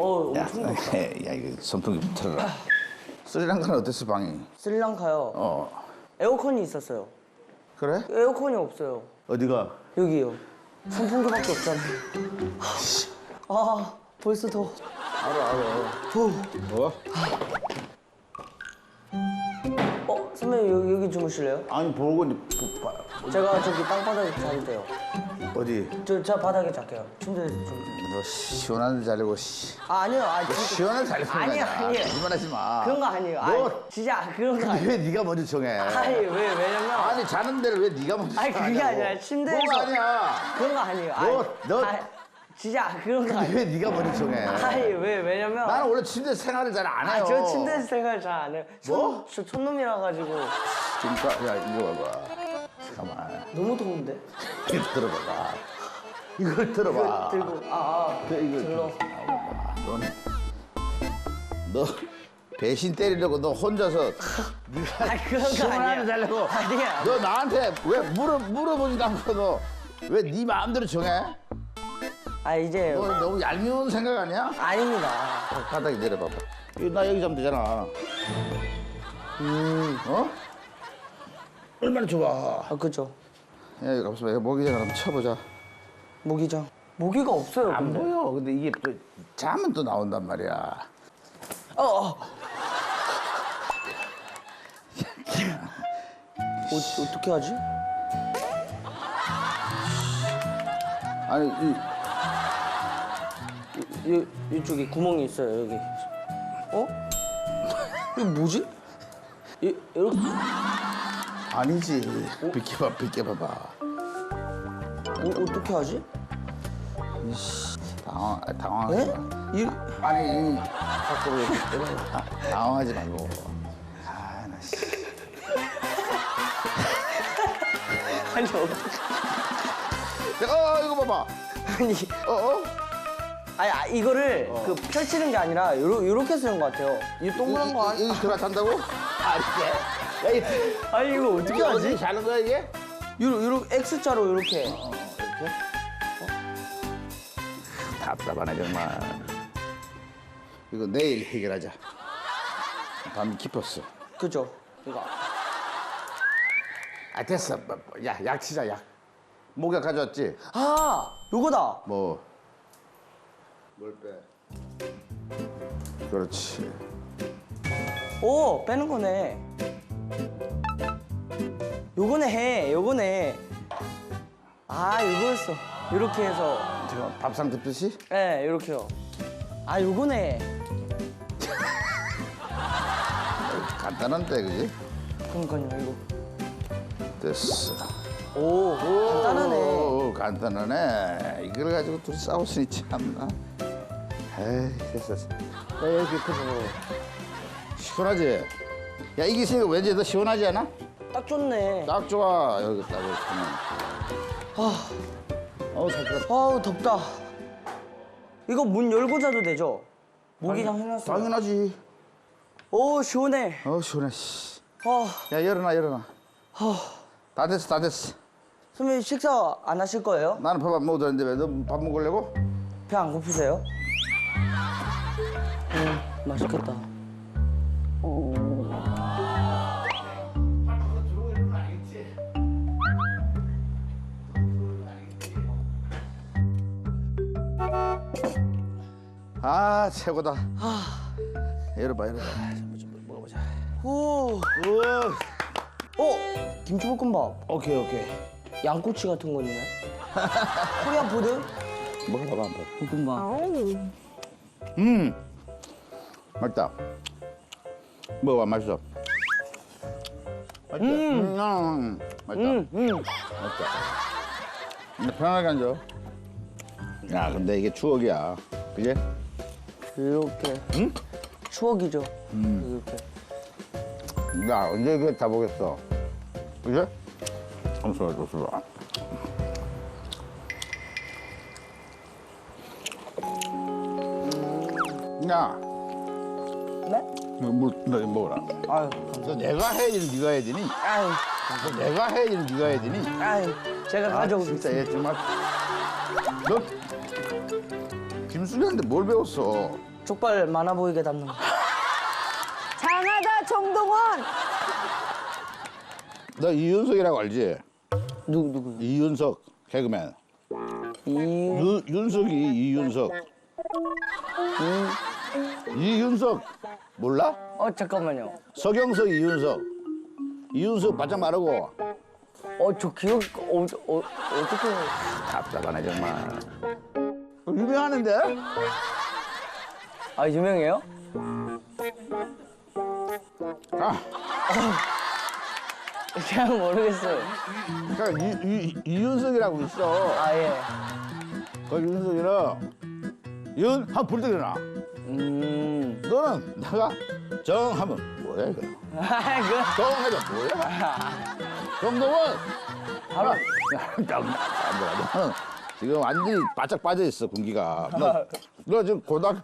어, 야, 엄청 덥다. 야 이거 선풍기 틀어라. 스리랑카는 어땠어 방이? 스리랑카요. 어 에어컨이 있었어요. 그래? 에어컨이 없어요. 어디가? 여기요. 선풍기밖에 없잖아요. 아, 벌써 더워. 알아 알아. 더워. 뭐? 어, 주무실래요? 아니 보고 이제 보- 봐. 제가 저기 땅바닥에 자는데요. 어디? 저, 저 바닥에 잘게요. 침대에서 좀. 너 시원한 데 자려고 씨. 아, 아니요. 아, 진짜. 시원한 데 자려고 아니요, 아니요. 거짓말하지 마. 그런 거 아니에요. 아, 너 진짜 그런 거 아니에요. 왜 네가 먼저 정해? 아니, 왜, 왜냐면. 아니 자는 데를 왜 네가 먼저 아니, 그게 정하냐고. 아니라 침대에서. 뭐가 아니야? 그런 거 아니에요. 너, 아니, 너- 아니, 진짜 그런 거 아니에요. 왜 네가 먼저 정해? 아니, 왜, 왜냐면. 나는 원래 침대 생활을 잘 안 해요. 아, 저 침대에서 생활 잘 안 해요. 촌, 뭐? 저 촌놈이라 가지고 그러니까 야 이거 봐봐. 잠깐만. 너무 더운데. 이거 들어봐봐. 이걸 들어봐. 들고 아, 아그 이거 들러. 너는 너 배신 때리려고 너 혼자서 네가 아, 그런 거 아니야. 데 자려고 아니야. 너 나한테 왜 물어 물어보지도 않고 너 왜 네 마음대로 정해? 아 이제 너 너무 얄미운 생각 아니야? 아닙니다. 어, 바닥에 내려봐봐. 이거 나 여기 자면 되잖아. 음, 어? 얼마나 좋아. 아 그죠. 야, 이거 가만있어 봐. 이거 모기장 한번 쳐보자. 모기장. 모기가 없어요. 안 근데. 보여. 근데 이게 또 자면 또 나온단 말이야. 어, 어. 어, 어떻게 하지? 아니, 이, 이, 이쪽에 구멍이 있어요 여기. 어? 이거 뭐지? 이, 이렇게 아니지. 비켜봐, 비켜봐봐. 어, 어떻게 하지? 당황, 당황하지 에? 마. 이, 아니, 이, 밖으로 이렇게 아, 당황하지 말고. 아, 나 씨. 아니? 어, 이거 봐봐. 아니 어, 어? 아니 아, 이거를 그 펼치는 게 아니라 요러, 요렇게 쓰는 것 같아요. 이 동그란 거 아니? 여기 들어간다고? 아, 이게. 야, 이 아니 이거 어떻게 어디 하지? 자는 거야, 이게? 요러, 요러 X자로 이렇게. 어, 이렇게? 답답하네, 정말. 이거 내일 해결하자. 밤이 깊었어. 그죠? 이거. 아, 됐어. 뭐, 뭐, 야, 약 치자, 약. 목약 가져왔지? 아 요거다. 뭐? 뭘 빼? 그렇지. 오 빼는 거네. 요거네 해. 요거네. 아 요거였어. 요렇게 해서. 지금 밥상 덮듯이? 예, 네, 요렇게요. 아 요거네. 간단한데, 그지? 그러니까요 이거. 됐어. 오 간단하네. 오, 간단하네. 이걸 가지고 둘이 싸웠으니 참나. 에이, 됐어. 됐어. 야, 여기 그 시원하지? 야, 이게 있으니까 왠지 더 시원하지 않아? 딱 좋네. 딱 좋아. 여기 딱 이렇게 하면. 아 어우, 잘 끓었다. 아우 덥다. 이거 문 열고 자도 되죠? 모기장 해놨어. 당연하지. 오 시원해. 어우, 시원해. 씨. 아, 야, 열어놔, 열어놔. 아. 다 됐어, 다 됐어. 선배님 식사 안 하실 거예요? 나는 밥 안 먹어도 되는데 왜 너 밥 먹으려고? 배 안 고프세요? 음, 맛있겠다. 아, 최고다. 열어봐, 열어봐. 좀 먹어보자. 오. 어, 김치볶음밥. 오케이, 오케이. 양꼬치 같은 거 있네. 코리안 푸드? 먹어봐봐, 한번. 볶음밥. 음, 맛있다. 먹어봐, 맛있어. 맛있다. 음, 음, 맛있다. 음, 음. 맛있다. 근데 편하게 앉아. 야, 근데 이게 추억이야. 그지? 이렇게. 응? 추억이죠. 이렇게. 야, 언제 이게 다 보겠어. 그지? 엄청 좋 습니다. 야, 네? 이거 물, 너 이거 먹어라. 아유, 너 내가 해야 되는 네가 해야 되니? 아유, 너 내가 해야 되는 네가 해야 되니? 아유. 제가 아, 가져오겠습니다. 진짜 얘 정말 너 김수현한테 뭘 배웠어? 족발 많아 보이게 담는 거. 장하다 정동원. 너 이윤석이라고 알지? 누구 누구? 이윤석 개그맨. 이 유, 윤석이 이윤석. 이 윤석 몰라? 어 잠깐만요. 서경석 이윤석. 이윤석 바짝 마르고 어 저 기억 어, 어 어떻게 답답하네 정말. 유명하는데? 아 유명해요? 아, 그냥 모르겠어요. 그러니까 이, 이, 이윤석이라고 있어. 아 예. 그 윤석이는 윤 한번 불 일어나. 음. 너는 내가 정하면 뭐야 이거? 아 그. 정하면 뭐야? 정동원. 바로 너는 지금 완전히 바짝 빠져 있어 군기가. 너, 너 지금 고등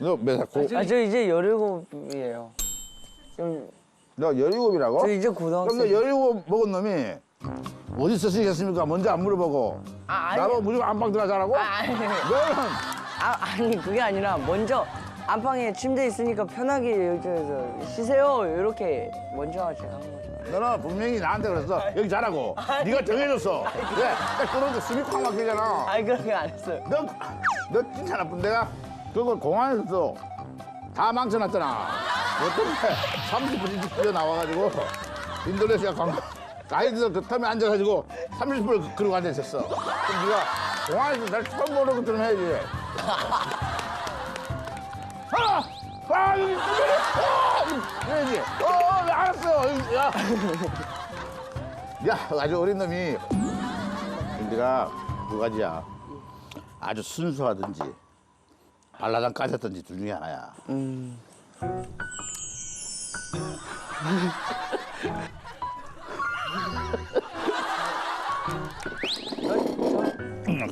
너몇 고? 아 저 이제 열일곱이에요. 좀, 너 열일곱이라고? 저 이제 그럼 너 고등학생. 열일곱 먹은 놈이 어디서 쓰시겠습니까? 먼저 안 물어보고. 아, 아니. 나보고 무조건 안방 들어가자라고? 아, 아니. 너는 아 아니 그게 아니라 먼저 안방에 침대 있으니까 편하게 여기서 쉬세요 이렇게 먼저 하지 한 거죠. 너는 분명히 나한테 그랬어. 여기 자라고. 네가 정해줬어. 왜? 딱 들어오니까 숨이 콱 막히잖아. 아니 그렇게 안 했어요. 너, 너 진짜 나쁜 데가 그걸 공항에서 다 망쳐놨잖아. 어떤 30분 일찍 뛰어 나와가지고 인도네시아 관광 가이드 그 텀에 앉아가지고 30분을 그러고 앉아 있었어. 그럼 네가 공항에서 날 처음 보는 것처럼 해야지. 아! 아, 여기 어! 그래야지. 어, 어, 알았어. 야. 야, 아주 어린 놈이 네가 두 가지야. 아주 순수하든지 발라당 까졌든지 둘 중에 하나야. 음,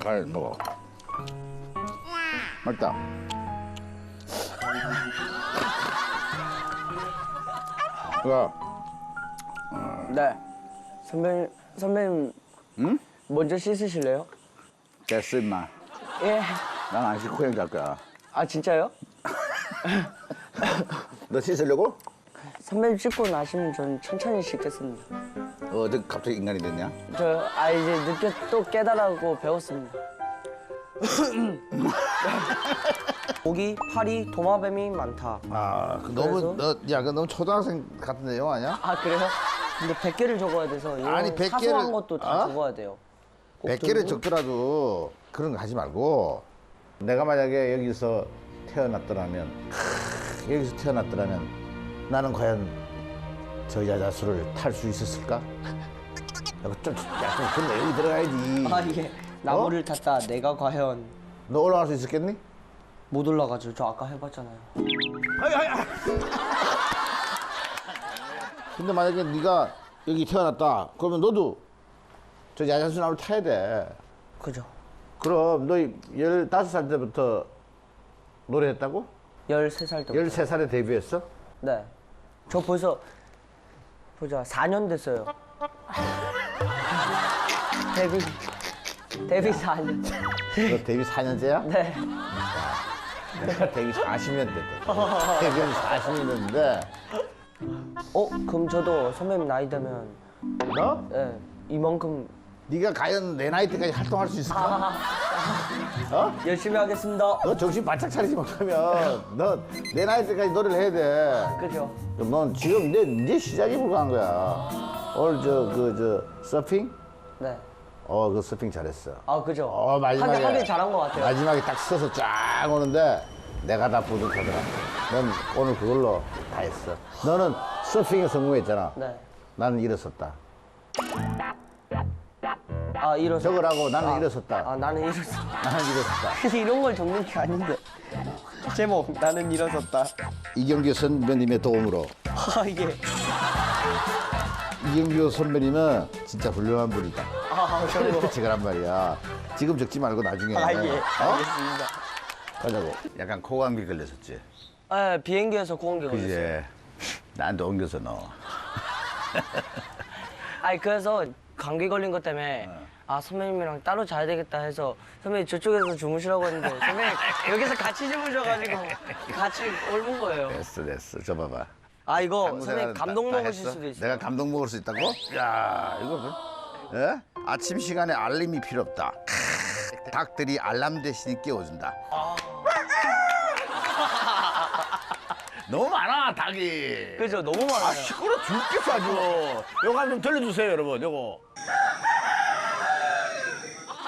갈 먹어. 맛있다. 야, 네. 선배님 선배님 응? 먼저 씻으실래요? 됐어 임마. 예. 난 안 씻고 그냥 잘 거야. 아 진짜요? 너 씻으려고? 선배님 씻고 나시면 저는 천천히 씻겠습니다. 어디 갑자기 인간이 됐냐? 저 아 이제 늦게 또 깨달아고 배웠습니다. 고기, 파리, 도마뱀이 많다. 아, 그? 너무 너, 야, 그 너무 초등학생 같은 내용 아니야? 아 그래요? 근데 100개를 적어야 돼서 이런 아니, 100 사소한 개를- 것도 다 어? 적어야 돼요. 꼭 100개를 적는- 적더라도 그런 거 하지 말고 내가 만약에 여기서 태어났더라면 크, 여기서 태어났더라면 나는 과연 저 여자 수를 탈 수 있었을까? 야, 좀, 야, 좀 그런 내용이 들어가야지. 아 이게 나무를 탔다. 내가 과연 너 올라갈 수 있었겠니? 못 올라가죠. 저 아까 해봤잖아요. 근데 만약에 네가 여기 태어났다. 그러면 너도 저 야자수 나무를 타야 돼. 그죠? 그럼 너 15살 때부터 노래했다고? 13살 때. 13살에 데뷔했어? 네. 저 벌써 보자 4년 됐어요. 데뷔 데뷔 4년. 너 데뷔 4년째야? 네. 내가 데뷔 40년 됐거든. 데뷔는 40년 됐는데, 어 그럼 저도 선배님 나이 되면 너? 예 이만큼 네가 과연 내 나이 때까지 활동할 수 있을까? 어? 열심히 하겠습니다. 너 정신 바짝 차리지 못하면 너 내 나이 때까지 노래를 해야 돼. 그죠? 그럼 넌 지금 내, 내 시작이 불과한 거야. 오늘 저, 그, 저, 서핑? 네. 어, 그 서핑 잘했어. 아 그죠? 어, 마지막에. 하긴 하긴 잘한 것 같아요. 마지막에 딱 서서 쫙 오는데 내가 다 부족하더라. 넌 오늘 그걸로 다 했어. 너는 서핑에 성공했잖아. 네. 나는 일어섰다. 아 일어서. 적으라고 나는 아, 일어섰다. 아 나는 일어섰다. 나는 일어섰다. 이런 걸 적는 게 아닌데. 제목 나는 일어섰다. 이경규 선배님의 도움으로. 아 이게. 이경규 선배님은 진짜 훌륭한 분이다. 거. 제가란 말이야. 지금 적지 말고 나중에. 아 예. 어? 알겠습니다. 가자고. 약간 코감기 걸렸었지. 아 비행기에서 공기 걸렸어요. 그제 나한테 옮겨서 넣어. 아니 그래서 감기 걸린 것 때문에 아 선배님이랑 따로 자야 되겠다 해서 선배님 저쪽에서 주무시라고 했는데 선배님 여기서 같이 주무셔가지고 같이 옮은 거예요. 됐어 됐어 저 봐봐 아 이거 선배님 감동 다 먹으실 했어? 수도 있어요. 내가 감동 먹을 수 있다고? 야 이거 뭐? 예? 아침 시간에 알림이 필요 없다 크으, 닭들이 알람 대신 깨워준다 아. 너무 많아 닭이 그죠 너무 아 많아요. 시끄러 죽겠어 아주 요거 한번 들려주세요 여러분 요거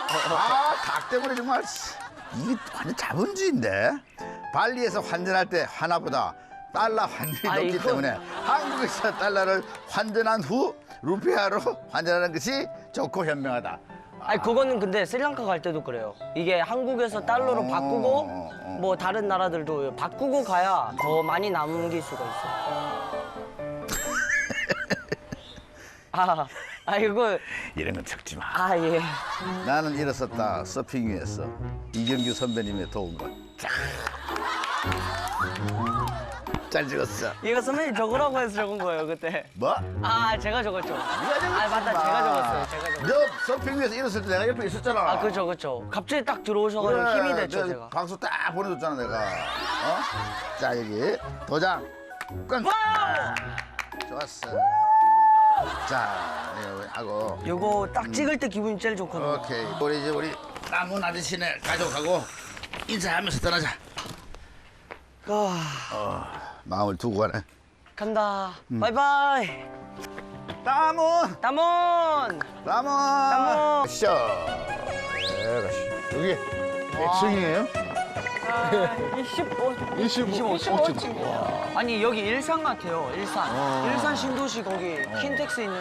아 닭 때문에 정말 씨, 이게 완전 자본주의인데 발리에서 환전할 때 하나보다 달러 환율이 아, 높기 이거- 때문에 한국에서 달러를 환전한 후 루피아로 환전하는 것이 좋고 현명하다 아니 그거는 근데 스리랑카 갈 때도 그래요. 이게 한국에서 달러로 어, 바꾸고 어, 어. 뭐 다른 나라들도 바꾸고 가야 더 많이 남길 수가 있어요. 아, 아 이거 이런 건 적지 마 아 예. 나는 일어섰다 서핑 위에서 이경규 선배님의 도움과 잘 찍었어 이거 선배님 적으라고 해서 적은 거예요 그때. 뭐? 아 제가 적었죠. 아 맞다 제가 적었어요. 제가 적었어요. 너 서핑 위에서 일어섰을 때 내가 옆에 있었잖아. 아 그죠 그죠. 갑자기 딱 들어오셔가지고 그래, 힘이 됐죠 내가 제가. 박수 딱 보내줬잖아 내가. 어? 자 여기 도장. 꽝. 좋았어. 자 하고. 요거 딱 찍을 때 기분이 제일 좋거든요. 오케이. 우리 이제 우리 남은 아저씨네 가져가고 인사하면서 떠나자. 아, 마음을 두고 가네. 간다. 음. 바이바이. 남은 남원. 남은. 남은. 쇼. 네, 가시. 여기 몇 층이에요? 25. 25층. 아니 여기 일산 같아요. 일산. 어. 일산 신도시 거기 킨텍스 있는.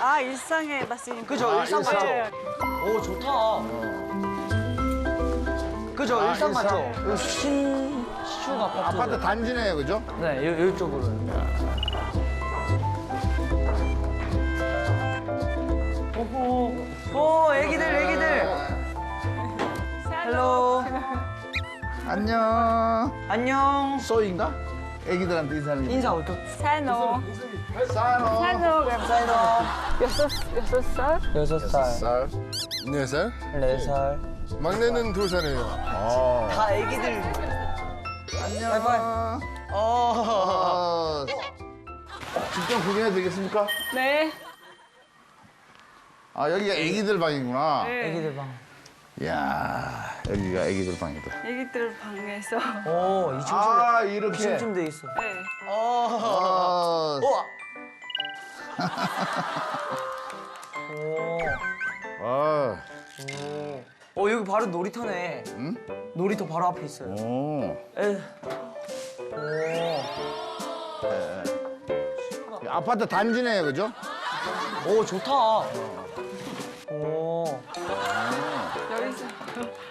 아 일상에 맞으니까. 그죠 아, 일산 일산. 맞죠? 오 좋다. 그죠 아, 일산 일산. 맞죠? 신 시축 아파트. 아파트 단지네요, 그죠? 네 요, 요쪽으로. 오호. 오 애기들 애기들. 헬로. 안녕. 안녕. 소인가? 애기들한테 인사하는 게. 인사 어떠? 산호. 사노. 산호. 사이로. 여섯 여섯 살. 여섯 살, 쌀. 네 살? 네 살. 막내는 두 살이에요. 어. 다 애기들. 안녕. 바이바이. 어. 어. 직접 구경해도 되겠습니까? 네. 아, 여기가 애기들 방이구나. 네. 애기들 방. 이야, 여기가 애기들 방이다. 애기들 방에서. 오 2층 아. 이렇게. 2층 침대 있어. 네. 어. 어. 우와. 오. 아. 오. 어 여기 바로 놀이터네. 응? 놀이터 바로 앞에 있어요. 오. 에. 아파트 단지네요, 그죠? 오. 오 좋다. 오. 여기서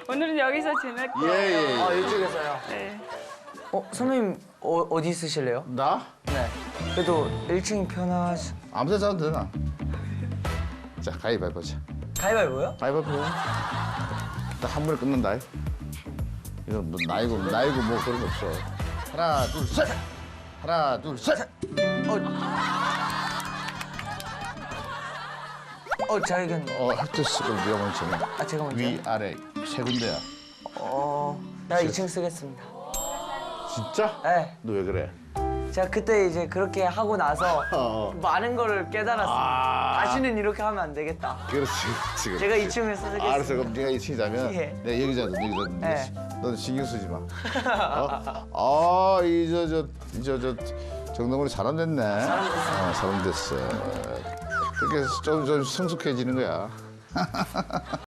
오늘은 여기서 지낼게요. 예, 예. 아 이쪽에서요. 네. 어 선생님 어, 어디 있으실래요? 나? 네. 그래도 1층이 편하시. 아무 데나 자도 되나? 자, 가위바위보 자. 가위바위보요? 가위바위보. 딱한 번에 끝난다. 이거 뭐 나이고, 나이고 뭐 그런 거 없어. 하나, 둘, 셋! 하나, 둘, 셋! 어 자기는 어. 그럼 네가 먼저. 해. 아 제가 먼저. 위, 아래 세 군데야. 어. 내가 2층 쓰겠습니다. 진짜? 네. 너 왜 그래? 제가 그때 이제 그렇게 하고 나서 어. 많은 거를 깨달았어요. 아. 다시는 이렇게 하면 안 되겠다. 그렇지, 지금. 제가 2층에서 쓰겠습니다. 알았어, 그럼 네가 2층 자면 예. 내가 여기 자도 여기 자도 네. 너는 신경 쓰지 마. 어? 아, 이 저 저 저 저 정동훈이 사람 됐네. 사람 됐어. 어, 사람 됐어. 그렇게 좀좀 성숙해지는 거야.